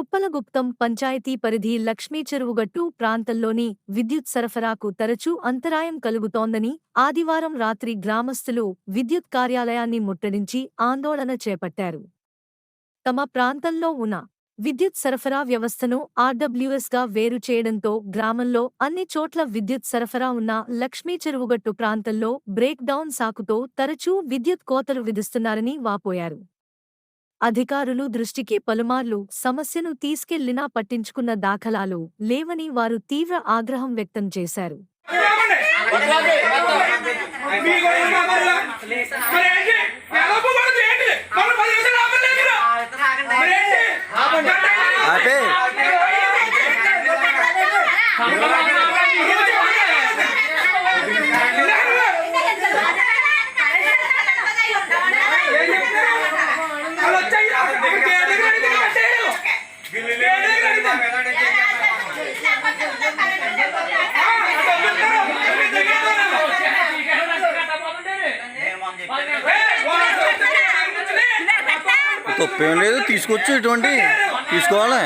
ఉప్పలగుప్తం పంచాయతీ పరిధి లక్ష్మీ చెరువుగట్టు ప్రాంతంలోని విద్యుత్ సరఫరాకు తరచూ అంతరాయం కలుగుతోందని ఆదివారం రాత్రి గ్రామస్తులు విద్యుత్ కార్యాలయాన్ని ముట్టడించి ఆందోళన చేపట్టారు. తమ ప్రాంతంలో ఉన్న విద్యుత్ సరఫరా వ్యవస్థను ఆర్డబ్ల్యూఎస్గా వేరు చేయడంతో గ్రామంలో అన్ని చోట్ల విద్యుత్ సరఫరా ఉన్న లక్ష్మీ చెరువుగట్టు ప్రాంతంలో బ్రేక్ డౌన్ సాకుతో తరచూ విద్యుత్ కోతలు విధిస్తున్నారని వాపోయారు. అధికారులు దృష్టికి పలుమార్లు సమస్యను తీసుకెళ్ళినా పట్టించుకున్న దాఖలాలు లేవని వారు తీవ్ర ఆగ్రహం వ్యక్తం చేశారు. తప్పేం లేదు తీసుకొచ్చు ఇటువంటి తీసుకోవాలి